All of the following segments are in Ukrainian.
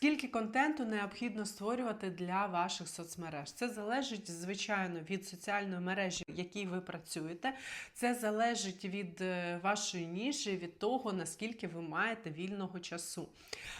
Скільки контенту необхідно створювати для ваших соцмереж? Це залежить, звичайно, від соціальної мережі, в якій ви працюєте. Це залежить від е, вашої ніші, від того, наскільки ви маєте вільного часу.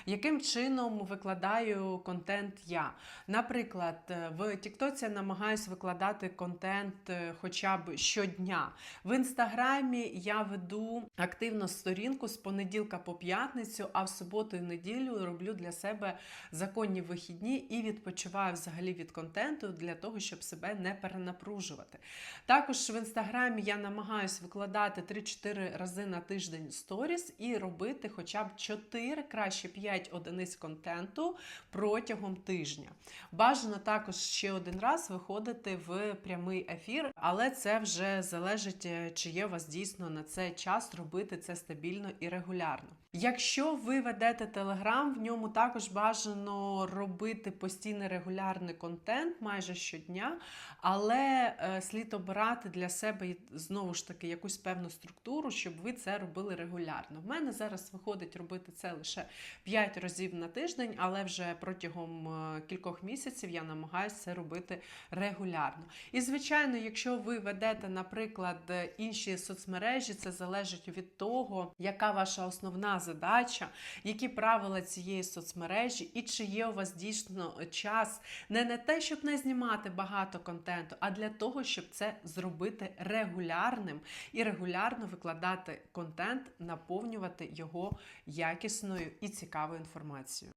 Яким чином викладаю контент я? Наприклад, е, в Тіктоці я намагаюся викладати контент е, хоча б щодня. В інстаграмі я веду активно сторінку з понеділка по п'ятницю, а в суботу і неділю роблю для себе законні вихідні і відпочиваю взагалі від контенту для того, щоб себе не перенапружувати. Також в інстаграмі я намагаюся викладати 3-4 рази на тиждень сторіс і робити хоча б 4, краще 5 одиниць контенту протягом тижня. Бажано також ще один раз виходити в прямий ефір, але це вже залежить, е, чи є у вас дійсно на це час робити це стабільно і регулярно. Якщо ви ведете Телеграм, в ньому також бажано робити постійний регулярний контент майже щодня, але е, слід обирати для себе знову ж таки якусь певну структуру, щоб ви це робили регулярно. В мене зараз виходить робити це лише 5 разів на тиждень, але вже протягом е, кількох місяців я намагаюся це робити регулярно. І звичайно, якщо ви ведете, наприклад, інші соцмережі, це залежить від того, яка ваша основна задача, які правила цієї соцмережі, і чи є у вас дійсно час не на те, щоб не знімати багато контенту, а для того, щоб це зробити регулярним і регулярно викладати контент, наповнювати його якісною і цікавою інформацією.